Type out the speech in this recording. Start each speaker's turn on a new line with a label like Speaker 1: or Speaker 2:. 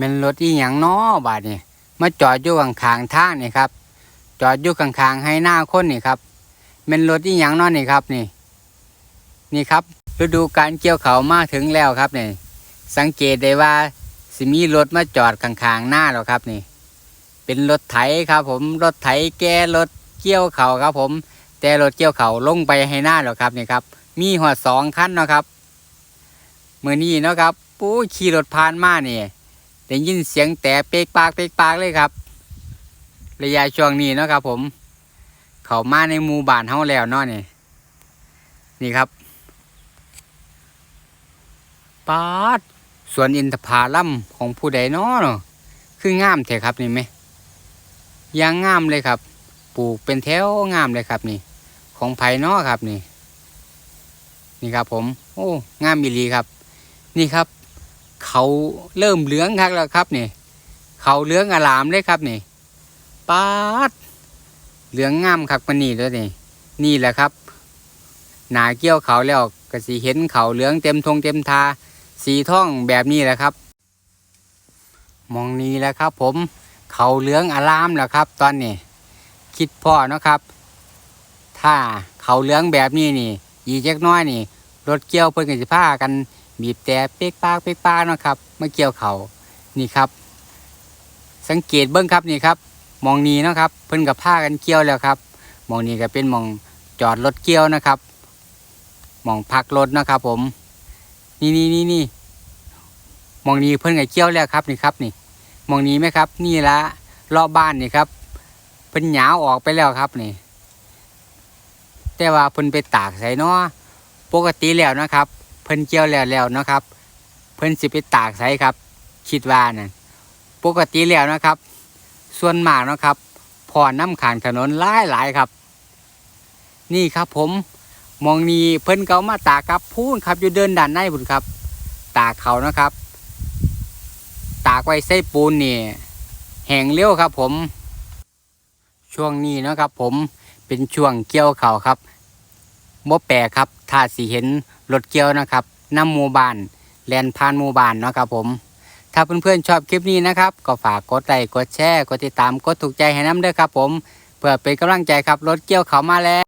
Speaker 1: มันรถอีหยังน้อบาดนี่มาจอดอยู่ข้างๆทางนี่ครับ จอดอยู่ข้างๆให้หน้าคนนี่ครับมันรถอีหยังน้อนี่ครับนี่ นี่ครับฤดูการเกี่ยวเขามาถึงแล้วครับนี่ สังเกตได้ว่าสิมีรถมาจอดข้างๆหน้าแล้วครับนี่ เป็นรถไถครับ ผมรถไถแก่รถเกี่ยวเขาครับ ผม แต่รถเกี่ยวเขาลงไปให้หน้าแล้วครับนี่ครับ มีหัวสองคันเนาะครับมือนี้เนาะครับปู้ขี่รถผ่านมาเนี่ย ได้ยินเสียงแต่เป๊กปากเป๊กปากเลยครับ ระยะช่วงนี้เนาะครับ ผม เขามาในหมู่บ้านเฮาแล้วเนาะนี่นี่ครับปาดสวนอินทผลัมของผู้ใดเนาะเนาะคืองามแท้ครับนี่ไหมยางงามเลยครับ ปลูกเป็นแถวงามเลยครับนี่ ของไผ่นาะครับนี่ นี่ครับผม โอ้งามอีลีครับ นี่ครับ เขาเริ่มเหลืองครับแล้วครับนี่เขาเหลืองอลามเลยครับนี่ปาดเหลืองงามครับมันนี่ด้วนี่นี่แหละครับ หนาเกี้ยวเขาแล้วก็สีเห็นเขาเหลืองเต็มทงเต็มทา สีท่องแบบนี้แหละครับ มองนี้แหล้วครับ ผมเขาเหลืองอลามแล้วครับ ตอนนี้คิดพ่อเนาะครับ ถ้าเขาเหลืองแบบนี้นี่ อีเล็กน้อยนี่รถเกี่ยวเพิ่นกันสิพากัน บีบแต่เป๊กปากเป๊กปากเนาะครับมาเกี่ยวเขานี่ครับ สังเกตเบิ้งครับนี่ครับมองนี้เนาะครับ เพิ่นกับผ้ากันเกี่ยวแล้วครับมองนี้ก็เป็นมองจอดรถเกี่ยวนะครับมองพักรถนะครับ ผม นี่นี่นี่นี่มองนี้เพิ่นกับเกี่ยวแล้วครับนี่ครับนี่มองนี้ไหมครับ นี่ละรอบบ้านนี่ครับเพิ่นหยาวออกไปแล้วครับนี่ แต่ว่าเพิ่นไปตากใส่เนาะปกติแล้วนะครับ เพิ่นเกี่ยวแล้วแล้วนะครับ เพิ่นสิไปตากใส่ครับ คิดว่านั่นปกติแล้วนะครับ ส่วนมากนะครับพอน้ำขางถนนหลายหลายครับ นี่ครับผมมองนีเพิ่นเกามาตากครับพูนครับอยู่เดินด้านในบุญครับ ตากเขานะครับ ตากไว้ใส่ปูนนี่แห้งเร็วครับผม ช่วงนี้นะครับผมเป็นช่วงเกี่ยวเขาครับ บ่แปลกครับ ถ้าสีเห็นรถเกียวนะครับน้ำมูบานแลนพานมูบานเนาะครับผม ถ้าเพื่อนๆชอบคลิปนี้นะครับ ก็ฝากกดไลค์กดแชร์กดติดตามกดถูกใจให้น้ำด้วยครับผม เพื่อเป็นกำลังใจครับรถเกี่ยวเขามาแล้ว